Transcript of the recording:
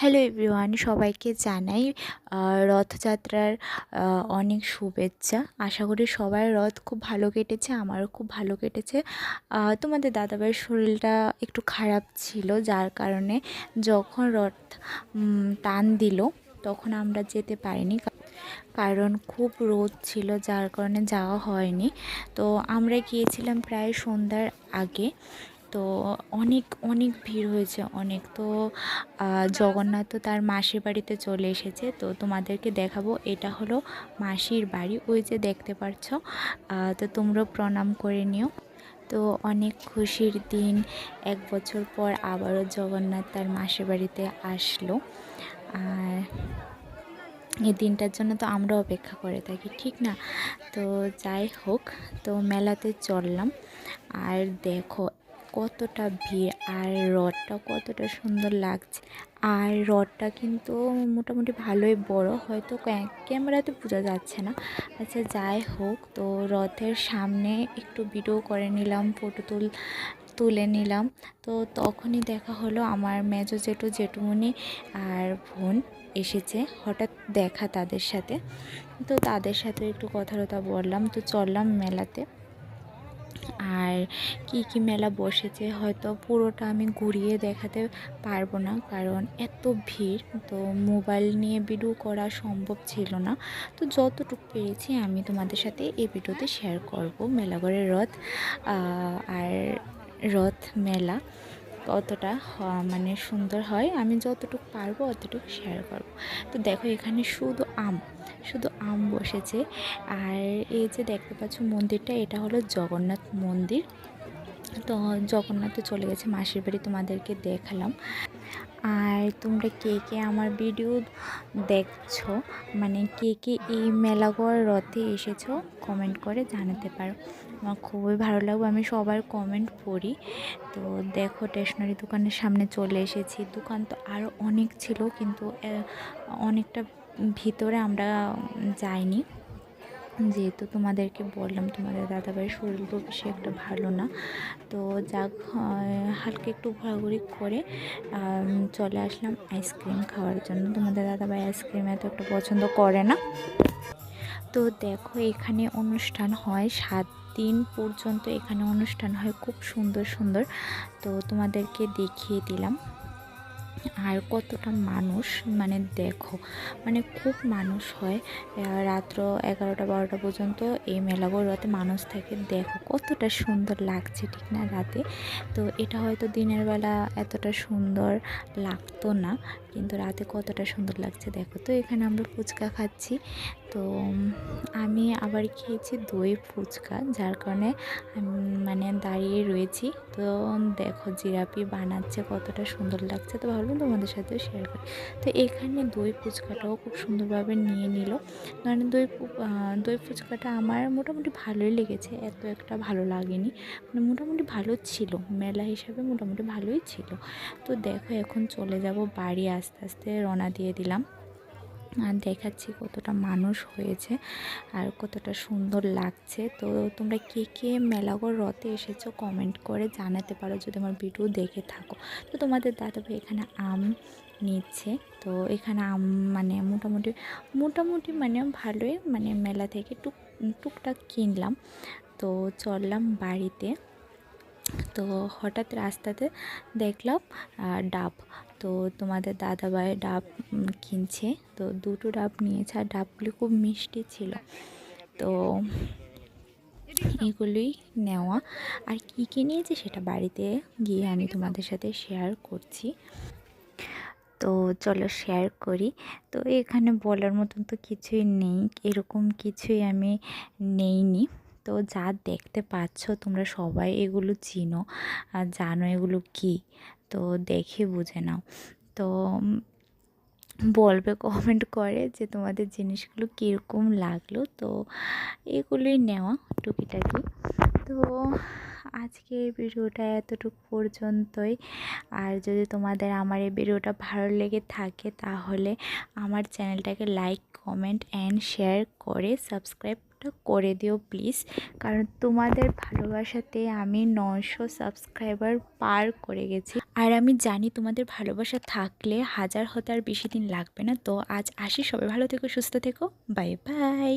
Hello everyone সবাইকে জানাই রথযাত্রার অনেক শুভেচ্ছা। আশা করি সবার রথ খুব ভালো কেটেছে, আমারও খুব ভালো কেটেছে। তোমাদের দাদাভাইয়ের শরীরটা একটু খারাপ ছিল, যার কারণে যখন রথ টান দিল, তখন আমরা যেতে পারিনি। কারণ খুব রোদ ছিল, যার কারণে যাওয়া হয়নি। তো আমরা গিয়েছিলাম প্রায় সন্ধ্যার আগে। তো অনেক অনেক ভিড় হয়েছে, অনেক। তো জগন্নাথ তো তার মাসির বাড়িতে চলে এসেছে, তো তোমাদেরকে দেখাবো, এটা হলো মাসির বাড়ি। ওই যে দেখতে পাচ্ছ তো তোমরা প্রণাম করে নিও। তো অনেক খুশির দিন, এক বছর পর আবারও জগন্নাথ তার মাসির বাড়িতে আসলো। আর এই দিনটার জন্য তো আমরা অপেক্ষা করে থাকি, ঠিক না? তো যাই হোক, তো মেলাতে চললাম। আর দেখো কতটা ভিড় আর রথটা কতটা সুন্দর লাগছে। আর রথটা কিন্তু মোটামুটি ভালোই বড়, হয়তো ক্যা- ক্যামেরাতে বোঝা যাচ্ছে না। আচ্ছা যাই হোক, তো রথের সামনে একটু ভিডিও করে নিলাম ফটো তুল, তুলে নিলাম। তো তখনই দেখা হলো আমার মেজো জেঠু জেঠুমনি আর বোন এসেছে, হঠাৎ দেখা তাদের সাথে। তো তাদের সাথে একটু কথা বললাম, তো চললাম মেলাতে। আর কি কি মেলা বসেছে হয়তো পুরোটা আমি ঘুরিয়ে দেখাতে পারব না, কারণ এত ভিড়। তো মোবাইল নিয়ে ভিডিও করা সম্ভব ছিল না। তো যতটুকু পেরেছি আমি তোমাদের সাথে এই ভিডিওতে শেয়ার করব। মেলাঘরের রথ আর রথ মেলা। কতটা মানে সুন্দর হয়, আমি যতটুকু পারব অতটুকু শেয়ার করব। তো দেখো এখানে শুধু আম শুধু আম বসেছে। আর এই যে দেখতে পাচ্ছ মন্দিরটা, এটা হলো জগন্নাথ মন্দির। তো জগন্নাথে চলে গেছে, মাসির বাড়ি তোমাদেরকে দেখালাম। আর তোমরা কে কে আমার ভিডিও দেখছ? মানে কে কে এই মেলাগড় রথে এসেছ? কমেন্ট করে জানাতে পারো। আমার খুবই ভালো লাগবে, আমি সবার কমেন্ট পড়ি। তো দেখো স্টেশনারি দোকানের সামনে চলে এসেছি। দোকান তো আরও অনেক ছিল, কিন্তু অনেকটা ভিতরে আমরা যাইনি। যেহেতু তোমাদেরকে বললাম, তোমাদের দাদাভাইয়ের শরীর তো বেশি একটা ভালো না। তো যাক হালকা একটু ঘোরাঘুরি করে চলে আসলাম আইসক্রিম খাওয়ার জন্য। তোমাদের দাদাভাই আইসক্রিম এত একটা পছন্দ করে না। তো দেখো, এখানে অনুষ্ঠান হয়, সাত দিন পর্যন্ত এখানে অনুষ্ঠান হয়, খুব সুন্দর সুন্দর। তো তোমাদেরকে দেখিয়ে দিলাম। আর কতটা মানুষ মানে দেখো মানে খুব মানুষ হয় রাত্র এগারোটা বারোটা পর্যন্ত এই মেলাগুলো রাতে মানুষ থাকে। দেখো কতটা সুন্দর লাগছে ঠিক না রাতে। তো এটা হয়তো দিনের বেলা এতটা সুন্দর লাগতো না। কিন্তু রাতে কতটা সুন্দর লাগছে দেখো। তো এখানে আমরা ফুচকা খাচ্ছি। তো আমি আবার খেয়েছি দই ফুচকা, যার কারণে মানে দাঁড়িয়ে রয়েছি। তো, দেখো জিরাপি বানাচ্ছে, কতটা সুন্দর লাগছে। তো ভাবলাম তোমাদের সাথে শেয়ার করি। তো এখানে দই ফুচকাটাও খুব সুন্দরভাবে নিয়ে নিল। মানে দই দই ফুচকাটা আমার মোটামুটি ভালোই লেগেছে, এত একটা ভালো লাগেনি। মানে মোটামুটি ভালো ছিল, মেলা হিসাবে মোটামুটি ভালোই ছিল। তো দেখো এখন চলে যাব বাড়ি আস্তে আস্তে রওনা দিয়ে দিলাম। আর দেখাচ্ছি কতটা মানুষ হয়েছে আর কতটা সুন্দর লাগছে। তো তোমরা কে কে মেলাগড় রথে এসেছ কমেন্ট করে জানাতে পারো যদি আমার ভিডিও দেখে থাকো। তো তোমাদের দাদাভাই এখানে আম নিচ্ছে। তো এখানে আম মানে মোটামুটি মোটামুটি মানে ভালোই মানে মেলা থেকে টুক, টুকটাক কিনলাম। তো চললাম বাড়িতে। তো হঠাৎ রাস্তাতে দেখলাম ডাব তো তোমাদের দাদাভাই ডাব কিনছে। তো দুটো ডাব নিয়েছে, আর ডাবগুলি খুব মিষ্টি ছিল। তো এগুলোই নেওয়া। আর কী কী নিয়েছে সেটা বাড়িতে গিয়ে আমি তোমাদের সাথে শেয়ার করছি। তো চলো শেয়ার করি। তো এখানে বলার মতন তো কিছুই নেই, এরকম কিছুই আমি নেইনি। তো যা দেখতে পাচ্ছ তোমরা সবাই এগুলো চিনো। আর জানো এগুলো কী? তো দেখে বুঝে নাও। তো বলবে কমেন্ট করে যে তোমাদের জিনিসগুলো কীরকম লাগল। তো, এগুলোই নেওয়া টুকিটাকি। তো, আজকের ভিডিওটা এতটুকু পর্যন্তই। আর যদি তোমাদের আমার এই ভিডিওটা ভালো লেগে থাকে, তাহলে আমার চ্যানেলটাকে লাইক কমেন্ট অ্যান্ড শেয়ার করে সাবস্ক্রাইবটা করে দিও প্লিজ কারণ তোমাদের ভালোবাসাতে আমি নশো সাবস্ক্রাইবার পার করে গেছি। আর আমি জানি তোমাদের ভালোবাসা থাকলে হাজার হতে আর বেশি দিন লাগবে না। তো আজ আসি, সবাই ভালো থেকো, সুস্থ থেকো। Bye bye